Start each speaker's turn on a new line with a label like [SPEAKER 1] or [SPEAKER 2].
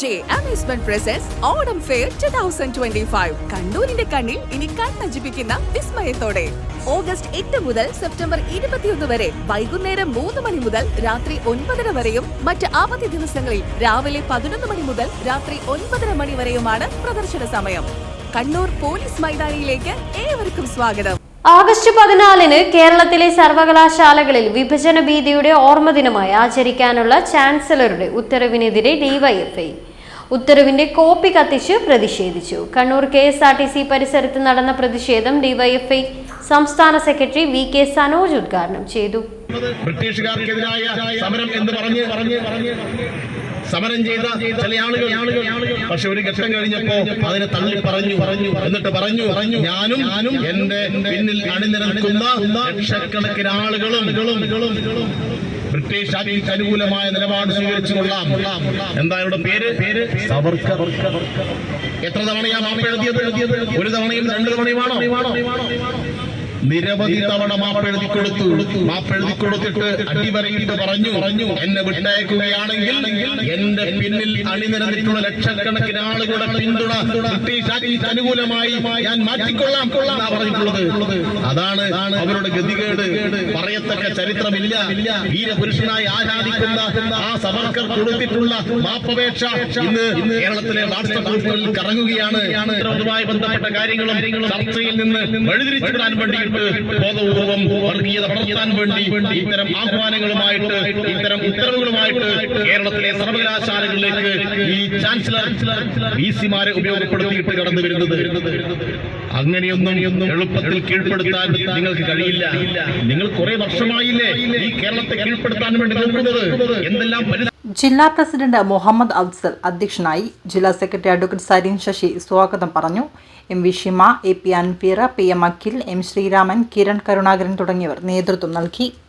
[SPEAKER 1] J amusement presents Onam fair two thousand twenty five കണ്ണൂരിന്റെ കണ്ണിൽ ഇനി കണ്ണഞ്ചിപ്പിക്കുന്ന വിസ്മയത്തോടെ. August എട്ട് മുതൽ സെപ്റ്റംബർ ഇരുപത്തിയൊന്ന് വരെ വൈകുന്നേരം മൂന്ന് മണി മുതൽ രാത്രി ഒൻപതര വരെയും മറ്റ് അവധി ദിവസങ്ങളിൽ രാവിലെ പതിനൊന്ന് മണി മുതൽ രാത്രി ഒൻപതര മണി വരെയുമാണ് പ്രദർശന സമയം. കണ്ണൂർ പോലീസ് മൈതാനിയിലേക്ക് ഏവർക്കും സ്വാഗതം.
[SPEAKER 2] ആഗസ്റ്റ് പതിനാലിന് കേരളത്തിലെ സർവകലാശാലകളിൽ വിഭജന ഭീതിയുടെ ഓർമ്മദിനമായി ആചരിക്കാനുള്ള ചാൻസലറുടെ ഉത്തരവിനെതിരെ ഡിവൈഎഫ്ഐ ഉത്തരവിന്റെ കോപ്പി കത്തിച്ച് പ്രതിഷേധിച്ചു. Kannur K S R T C പരിസരത്ത് നടന്ന പ്രതിഷേധം ഡിവൈഎഫ്ഐ സംസ്ഥാന സെക്രട്ടറി വി കെ സനോജ് ഉദ്ഘാടനം ചെയ്തു.
[SPEAKER 3] ബ്രിട്ടീഷുകാർക്കെതിരായ സമരം എന്ന് പറഞ്ഞ് സമരം ചെയ്ത ചില ആളുകൾ. പക്ഷെ ഒരു ഘട്ടം കഴിഞ്ഞപ്പോ അതിനെ തള്ളി പറഞ്ഞു. പറഞ്ഞു എന്നിട്ട് പറഞ്ഞു പറഞ്ഞു ഞാനും ഞാനും എന്റെ പിന്നിൽ അണിനിരക്കുന്ന ലക്ഷക്കണക്കിന് ആളുകളും ബ്രിട്ടീഷ് അനുകൂലമായ നിലപാട് സ്വീകരിച്ചു കൊള്ളാം എന്താ ഇവിടെ പേര്? പേര് സവർക്കർ. എത്ര തവണയാ മാപ്പ് എഴുതിയത്? ഒരു തവണയും രണ്ട് തവണയുമാണോ നിരവധി തവണ മാപ്പെഴുതി കൊടുത്തു. മാപ്പെഴുതി കൊടുത്തിട്ട് അടിവരയിട്ട് പറഞ്ഞു. പറഞ്ഞു. എന്നെ വിട്ടയക്കുകയാണെങ്കിൽ എന്റെ പിന്നിൽ അണിനിരന്നിട്ടുള്ള ലക്ഷക്കണക്കിന് ആളുകളുടെ പിന്തുണ ബ്രിട്ടീഷ് അനുകൂലമായി ഞാൻ മാറ്റിക്കൊള്ളാം കൊള്ളാം പറഞ്ഞിട്ടുള്ളത്. അതാണ് അവരുടെ ഗതികേട്. പറയത്തക്ക ചരിത്രമില്ല. വീരപുരുഷനായി ആരാധിക്കുന്ന ആ സവർക്കർ കൊടുത്തിട്ടുള്ള മാപ്പപേക്ഷ ഇന്ന് കേരളത്തിലെ വാട്സപ്പ് കറങ്ങുകയാണ്. അതുമായി ബന്ധപ്പെട്ട കാര്യങ്ങളും ചർച്ചയിൽ നിന്ന് വഴിതിരിച്ചുവിടാൻ വേണ്ടിയിട്ട് ബോധപൂർവം വർഗീയത വളർത്താൻ വേണ്ടി ഇത്തരം ആഹ്വാനങ്ങളുമായിട്ട് ഇത്തരം ഉത്തരവുകളുമായിട്ട് കേരളത്തിലെ സർവകലാശാലകളിലേക്ക് ഈ ചാൻസലർ വി സിമാരെ ഉപയോഗപ്പെടുത്തിയിട്ട് കടന്നു വരുന്നത്. അങ്ങനെയൊന്നും എളുപ്പത്തിൽ കീഴ്പ്പെടുത്താൻ നിങ്ങൾക്ക് കഴിയില്ല. നിങ്ങൾ കുറെ വർഷമായില്ലേ ഈ കേരളത്തെ കീഴ്പ്പെടുത്താൻ വേണ്ടി നോക്കുന്നത്? എന്തെല്ലാം
[SPEAKER 4] ജില്ലാ പ്രസിഡന്റ് മുഹമ്മദ് അഫ്സൽ അധ്യക്ഷനായി ജില്ലാ സെക്രട്ടറി അഡ്വക്കേറ്റ് സരീൻ ശശി സ്വാഗതം പറഞ്ഞു. M V Shima A P Anpeera P M Akhil M Sreeraman Kiran Karunakaran തുടങ്ങിയവർ നേതൃത്വം നൽകി.